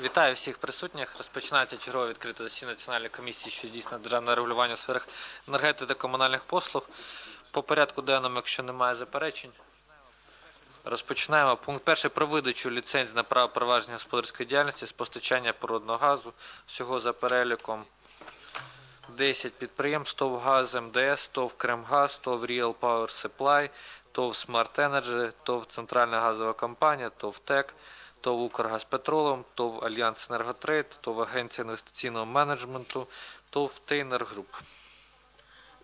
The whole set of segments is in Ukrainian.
Вітаю всіх присутніх. Розпочинається чергове відкрите засідання Національної комісії, що здійснює державне регулювання у сферах енергетики та комунальних послуг. По порядку денному, якщо немає заперечень, розпочинаємо. Пункт перший про видачу ліцензій на право провадження господарської діяльності з постачання природного газу. Всього за переліком 10 підприємств ТОВ ГАЗ МДС, ТОВ Кремгаз, ТОВ Real Power Supply, ТОВ Smart Energy, ТОВ Центральна газова компанія, ТОВ ТЕК, ТОВ Укргазпетролем, ТОВ Альянс Енерготрейд, ТОВ Агенція інвестиційного менеджменту, ТОВ Тейнер Груп.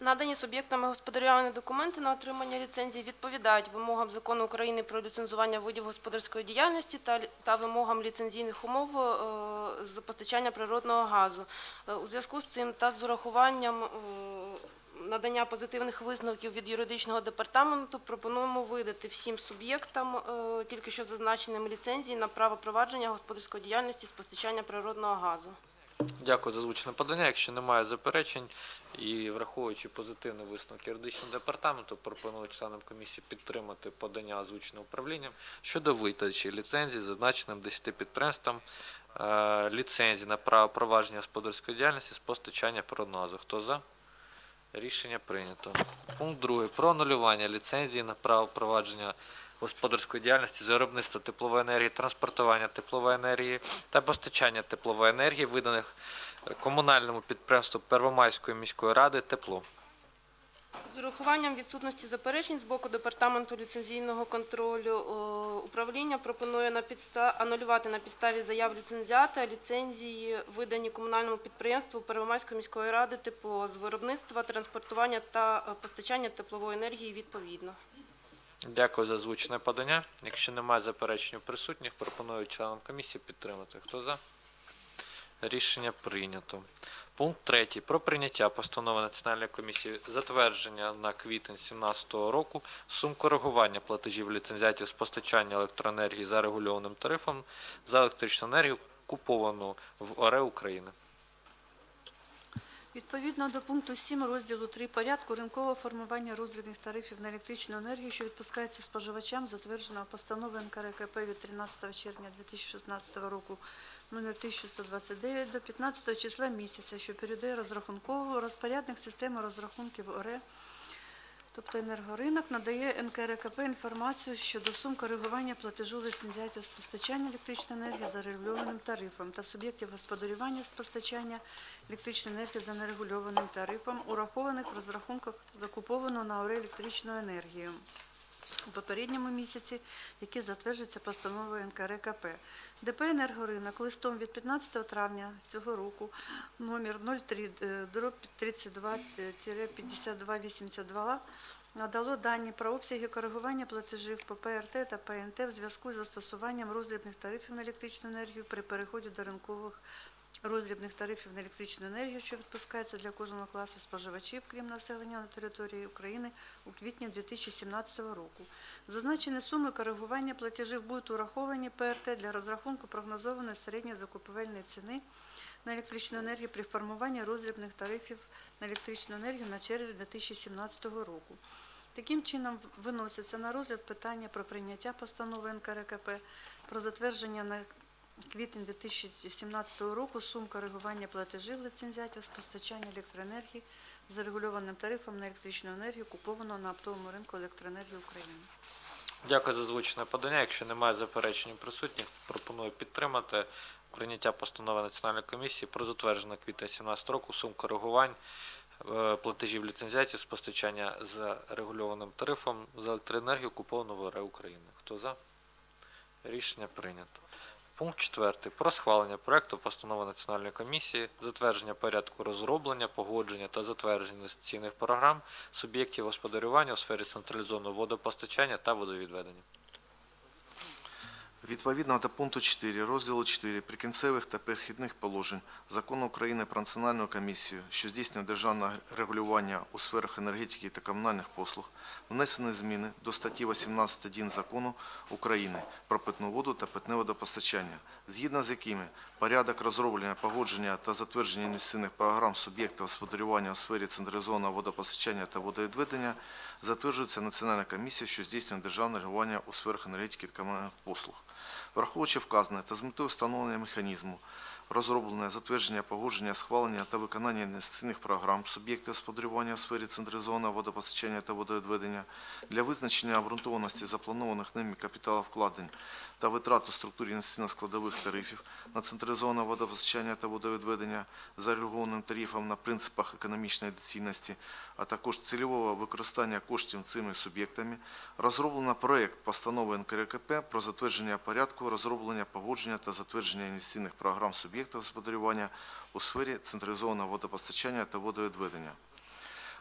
Надані суб'єктами господарювання документи на отримання ліцензії відповідають вимогам закону України про ліцензування видів господарської діяльності та, та вимогам ліцензійних умов е, з постачання природного газу. Е, У зв'язку з цим та з урахуванням е, надання позитивних висновків від юридичного департаменту пропонуємо видати всім суб'єктам, е, тільки що зазначеним ліцензії на право провадження господарської діяльності з постачання природного газу. Дякую за звучне подання. Якщо немає заперечень і враховуючи позитивний висновок юридичного департаменту, пропоную членам комісії підтримати подання озвучене управлінням щодо видачі ліцензії зазначеним 10 підприємствам е, ліцензії на право провадження господарської діяльності з постачання природного газу. Хто за? Рішення прийнято. Пункт 2. Про анулювання ліцензії на право провадження господарської діяльності з виробництва теплової енергії, транспортування теплової енергії та постачання теплової енергії, виданих е, комунальному підприємству Первомайської міської ради тепло. З урахуванням відсутності заперечень з боку департаменту ліцензійного контролю управління пропонує на підста... анулювати на підставі заяв ліцензіата ліцензії, видані комунальному підприємству Первомайської міської ради тепло з виробництва, транспортування та е, постачання теплової енергії відповідно. Дякую за звучне подання. Якщо немає заперечень присутніх, пропоную членам комісії підтримати. Хто за? Рішення прийнято. Пункт 3. Про прийняття постанови Національної комісії затвердження на квітень 2017 року сум коригування платежів ліцензіатів з постачання електроенергії за регульованим тарифом за електричну енергію, куповану в ОРЕ України. Відповідно до пункту 7 розділу 3 порядку ринкового формування роздрібних тарифів на електричну енергію, що відпускається споживачам, затвердженого постановою НКРКП від 13 червня 2016 року номер 1129 до 15 числа місяця, що передає розрахункову розпорядник системи розрахунків ОРЕ Тобто енергоринок надає НКРКП інформацію щодо сум коригування платежу ліцензіатів з постачання електричної енергії за регульованим тарифом та суб'єктів господарювання з постачання електричної енергії за нерегульованим тарифом, урахованих в розрахунках закуповану на ОРЕ електричну енергію у попередньому місяці, які затверджуються постановою НКРКП. ДП «Енергоринок» листом від 15 травня цього року номер 03 е, дроб 32-5282 надало дані про обсяги коригування платежів по ПРТ та ПНТ в зв'язку з застосуванням роздрібних тарифів на електричну енергію при переході до ринкових роздрібних тарифів на електричну енергію, що відпускається для кожного класу споживачів, крім населення на території України, у квітні 2017 року. Зазначені суми коригування платежів будуть ураховані ПРТ для розрахунку прогнозованої середньої закупівельної ціни на електричну енергію при формуванні роздрібних тарифів на електричну енергію на червень 2017 року. Таким чином виноситься на розгляд питання про прийняття постанови НКРКП про затвердження квітень 2017 року сум коригування платежів ліцензіатів з постачання електроенергії за регульованим тарифом на електричну енергію, купованого на оптовому ринку електроенергії України. Дякую за звучне подання. Якщо немає заперечень присутніх, пропоную підтримати прийняття постанови Національної комісії про затвердження квітня 2017 року сум коригувань е, платежів ліцензіатів з постачання за регульованим тарифом за електроенергію куповану в ОРЕ України. Хто за? Рішення прийнято. Пункт 4. Про схвалення проекту постанови Національної комісії, затвердження порядку розроблення, погодження та затвердження інвестиційних програм суб'єктів господарювання у сфері централізованого водопостачання та водовідведення. Відповідно до пункту 4 розділу 4 прикінцевих та перехідних положень Закону України про Національну комісію, що здійснює державне регулювання у сферах енергетики та комунальних послуг, внесені зміни до статті 18.1 Закону України про питну воду та питне водопостачання, згідно з якими порядок розроблення, погодження та затвердження інвестиційних програм суб'єктів господарювання у сфері централізованого водопостачання та водовідведення затверджується Національна комісія, що здійснює державне регулювання у сферах енергетики та комунальних послуг. Враховуючи вказане та з метою встановлення механізму розроблення, затвердження, погодження, схвалення та виконання інвестиційних програм суб'єктів господарювання у сфері централізованого водопостачання та водовідведення для визначення обґрунтованості запланованих ними капіталовкладень та витрат у структурі інвестиційно-складових тарифів на централізоване водопостачання та водовідведення за регульованим тарифом на принципах економічної доцільності, а також цільового використання коштів цими суб'єктами, розроблено проект постанови НКРКП про затвердження порядку розроблення, погодження та затвердження інвестиційних програм суб'єктів господарювання у сфері централізованого водопостачання та водовідведення.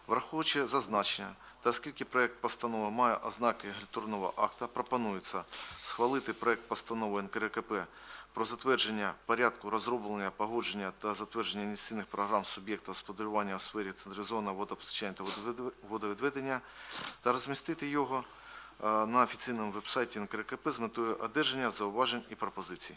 Враховуючи зазначення, та оскільки проект постанови має ознаки регуляторного акта, пропонується схвалити проект постанови НКРКП про затвердження порядку розроблення, погодження та затвердження інвестиційних програм суб'єкта господарювання у сфері централізованого водопостачання та водовідведення та розмістити його е, на офіційному вебсайті НКРКП з метою одержання зауважень і пропозицій.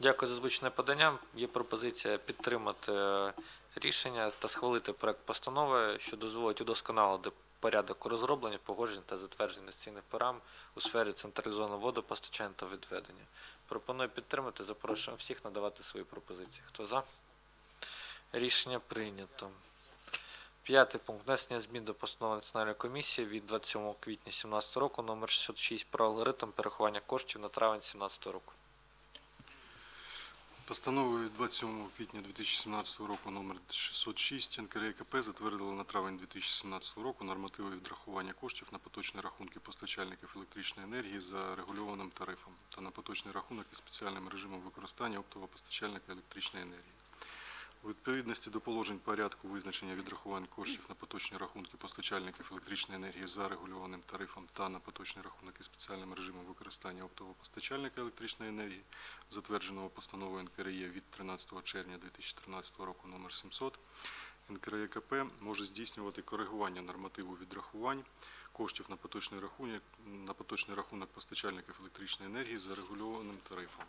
Дякую за озвучене подання. Є пропозиція підтримати е, рішення та схвалити проект постанови, що дозволить удосконалити порядок розроблення, погоджень та затвердження інвестиційних програм у сфері централізованого водопостачання та відведення. Пропоную підтримати, запрошуємо всіх надавати свої пропозиції. Хто за? Рішення прийнято. П'ятий пункт. Внесення змін до постанови Національної комісії від 27 квітня 2017 року номер 606 про алгоритм перерахування коштів на травень 2017 року. Постановою від 27 квітня 2017 року номер 606 НКРКП затвердили на травень 2017 року нормативи відрахування коштів на поточні рахунки постачальників електричної енергії за регульованим тарифом та на поточний рахунок із спеціальним режимом використання оптового постачальника електричної енергії. У відповідності до положень порядку визначення відрахувань коштів на поточні рахунки постачальників електричної енергії за регульованим тарифом та на поточний рахунок із спеціальним режимом використання оптового постачальника електричної енергії, затвердженого постановою НКРЕ від 13 червня 2013 року номер 700, НКРЕКП може здійснювати коригування нормативу відрахувань коштів на поточний рахунок, на поточний рахунок постачальників електричної енергії за регульованим тарифом.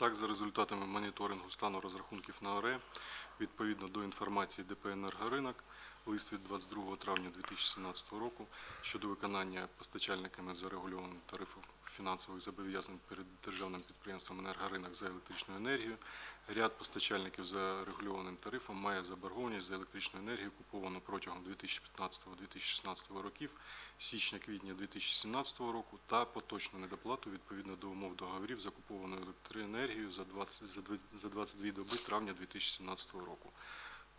Так, за результатами моніторингу стану розрахунків на ОРЕ, відповідно до інформації ДП «Енергоринок», лист від 22 травня 2017 року щодо виконання постачальниками зарегульованих тарифом фінансових зобов'язань перед державним підприємством «Енергоринок» за електричну енергію, ряд постачальників за регульованим тарифом має заборгованість за електричну енергію, куповану протягом 2015-2016 років, січня-квітня 2017 року та поточну недоплату відповідно до умов договорів закупованою електроенергією за 20 дві- за 22 доби травня 2017 року.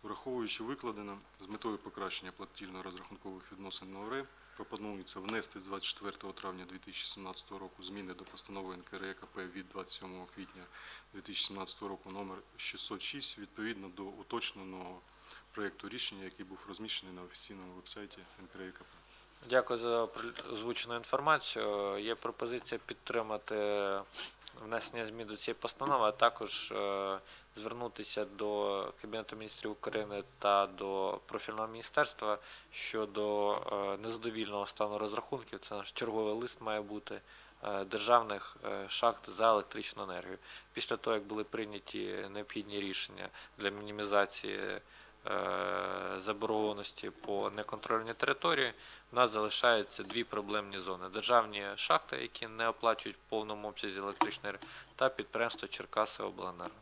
Враховуючи викладене, з метою покращення платіжно-розрахункових відносин на ОРЕ, пропонується внести з 24 травня 2017 року зміни до постанови НКРЕКП від 27 квітня 2017 року номер 606 відповідно до уточненого проєкту рішення, який був розміщений на офіційному вебсайті НКРЕКП. Дякую за озвучену інформацію. Є пропозиція підтримати внесення змін до цієї постанови, а також е, звернутися до Кабінету міністрів України та до профільного міністерства щодо е, незадовільного стану розрахунків. Це наш черговий лист має бути е, державних е, шахт за електричну енергію. Після того, як були прийняті необхідні рішення для мінімізації заборгованості по неконтрольній території, у нас залишаються дві проблемні зони: державні шахти, які не оплачують в повному обсязі електричної та підприємство Черкаси Обленерго.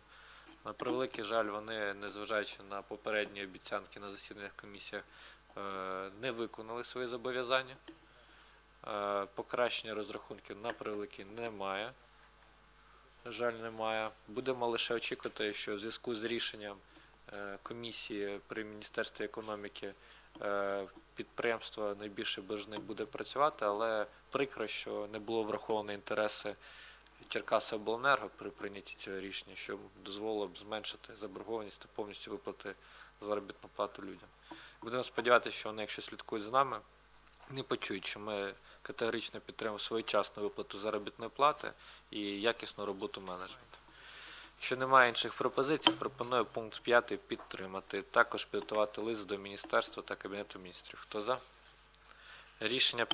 На превеликий жаль, вони, незважаючи на попередні обіцянки на засіданнях комісіях, е, не виконали свої зобов'язання. Е, Покращення розрахунків на превеликий немає. На жаль, немає. Будемо лише очікувати, що в зв'язку з рішенням е, комісії при Міністерстві економіки підприємство найбільше бажане буде працювати, але прикро, що не було враховано інтереси Черкаси Обленерго при прийнятті цього рішення, що дозволило б зменшити заборгованість та повністю виплати заробітну плату людям. Будемо сподіватися, що вони, якщо слідкують за нами, не почують, що ми категорично підтримуємо своєчасну виплату заробітної плати і якісну роботу менеджменту. Якщо немає інших пропозицій, пропоную пункт 5 підтримати. Також підготувати лист до міністерства та кабінету міністрів. Хто за? Рішення